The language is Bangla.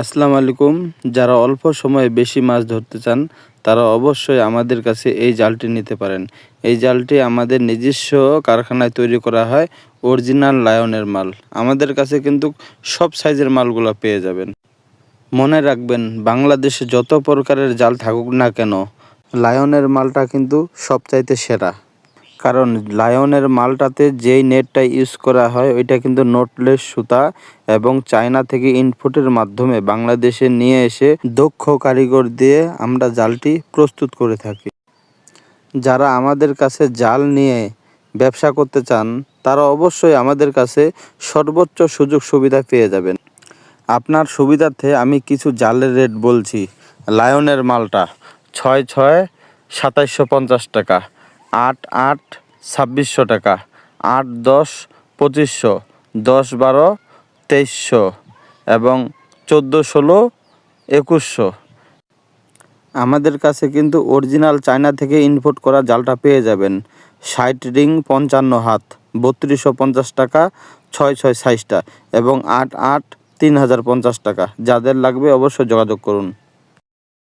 আসসালামু আলাইকুম। যারা অল্প সময়ে বেশি মাছ ধরতে চান, তারা অবশ্যই আমাদের কাছে এই জালটি নিতে পারেন। এই জালটি আমাদের নিজস্ব কারখানায় তৈরি করা হয়, অরিজিনাল লায়নের মাল। আমাদের কাছে কিন্তু সব সাইজের মালগুলো পেয়ে যাবেন। মনে রাখবেন, বাংলাদেশে যত প্রকারের জাল থাকুক না কেন, লায়নের মালটা কিন্তু সবচাইতে সেরা। কারণ লায়নের মালটাতে যেই নেটটা ইউজ করা হয়, ওইটা কিন্তু নোটলেস সুতা এবং চায়না থেকে ইনপুটের মাধ্যমে বাংলাদেশে নিয়ে এসে দক্ষ কারিগর দিয়ে আমরা জালটি প্রস্তুত করে থাকি। যারা আমাদের কাছে জাল নিয়ে ব্যবসা করতে চান, তারা অবশ্যই আমাদের কাছে সর্বোচ্চ সুযোগ সুবিধা পেয়ে যাবেন। আপনার সুবিধার্থে আমি কিছু জালের রেট বলছি। লায়নের মালটা ছয় ছয় সাতাইশশো পঞ্চাশ টাকা। আট আট ছাব্বিশশো টাকা, আট দশ পঁচিশশো, দশ বারো তেইশশো এবং চোদ্দ ষোলো একুশশো। আমাদের কাছে কিন্তু অরিজিনাল চায়না থেকে ইনপোর্ট করা জালটা পেয়ে যাবেন। ষাট রিং পঞ্চান্ন হাত, বত্রিশশো পঞ্চাশ টাকা, ছয় ছয় সাইজটা এবং আট আট তিন হাজার পঞ্চাশ টাকা। যাদের লাগবে অবশ্যই যোগাযোগ করুন।